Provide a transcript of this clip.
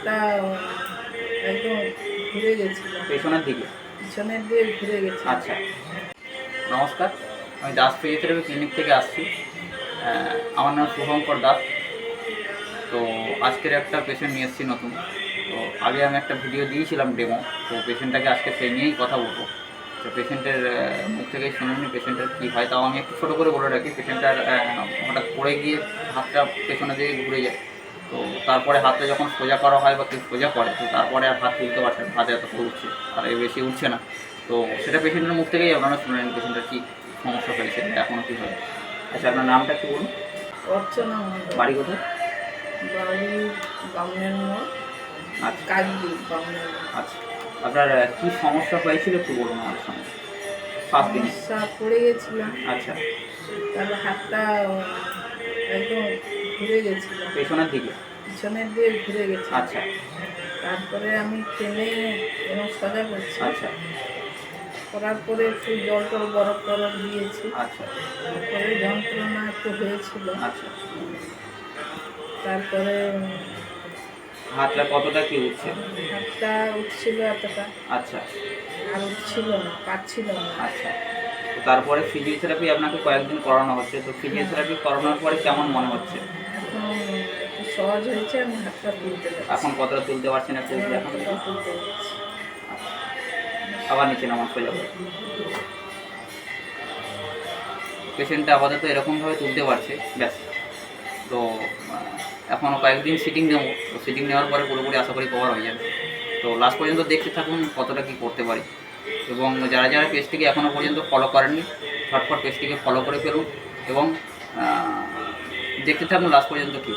হাতটা একদম ঘুরে গেছিল পেছনের দিকে? পিছনের দিয়ে ঘুরে গেছে আচ্ছা। নমস্কার আমি দাস ফিজিওথেরাপি ক্লিনিক থেকে আসছি। আমার নাম শুভঙ্কর দাস। তো আজকের একটা পেশেন্ট নিয়ে এসেছি নতুন। তো আগে আমি একটা ভিডিও দিয়েছিলাম ডেমো তো পেশেন্টটাকে আজকে সেই নিয়েই কথা বলব। তো পেশেন্টের মুখ থেকেই শুনুন পেশেন্টের কী হয় তাও আমি একটু ছোটো করে বলে রাখি। পেশেন্টটার হঠাৎ পড়ে গিয়ে হাতটা পেছনের দিকে ঘুরে যায়। তো তারপরে হাতে যখন সোজা করা হয় বা কেউ সোজা করে তো তারপরে আর হাত তুলতে পারছে না হাতে এত উঠছে আর এর বেশি উঠছে না। তো সেটা পেশেন্টের মুখ থেকেই আপনারা শুনে নিন পেশেন্টের কী সমস্যা হয়েছে এখনও কী হয় আচ্ছা আপনার নামটা একটু বলুন। অর্চনা বাড়ি কোথায়? বাড়ি বামনের মোড় আচ্ছা। বামনের আচ্ছা। আপনার কী সমস্যা হয়েছিল একটু বলুন আমার সঙ্গে। দিন। পড়ে গেছিলাম। আচ্ছা। তারপর হাতটা একদম ঘুরে গেছিল পেছনের দিকে? পিছনের দিয়ে ঘুরে গেছে আচ্ছা। তারপরে আমি টেনে এবং সজা করছি। আচ্ছা। করার পরে একটু জল টল বরফ টরফ দিয়েছি। আচ্ছা। তারপরে যন্ত্রণা একটু হয়েছিল। আচ্ছা। তারপরে হাতটা কতটা কি উঠছে? হাতটা উঠছিল এতটা। আচ্ছা। আর উঠছিল না পাচ্ছিল না। আচ্ছা। তো তারপরে ফিজিওথেরাপি আপনাকে কয়েকদিন করানো হচ্ছে। তো ফিজিওথেরাপি করানোর পরে কেমন মনে হচ্ছে? এখন সহজ হয়েছে এখন কতটা তুলতে পারছেন একটু এখন আবার নিচে সোজা করে পেশেন্টটা আপাতত এরকমভাবে তুলতে পারছে ব্যাস। তো এখনও কয়েকদিন সিটিং নেব। তো সিটিং নেওয়ার পরে পুরোপুরি আশা করি কভার হয়ে যাবে। তো লাস্ট পর্যন্ত দেখতে থাকুন কতটা কী করতে পারি। এবং যারা যারা পেজটিকে এখনও পর্যন্ত ফলো করেননি, ঝটপট পেজটিকে ফলো করে ফেলুন এবং দেখতে থাকুন লাস্ট পর্যন্ত কী।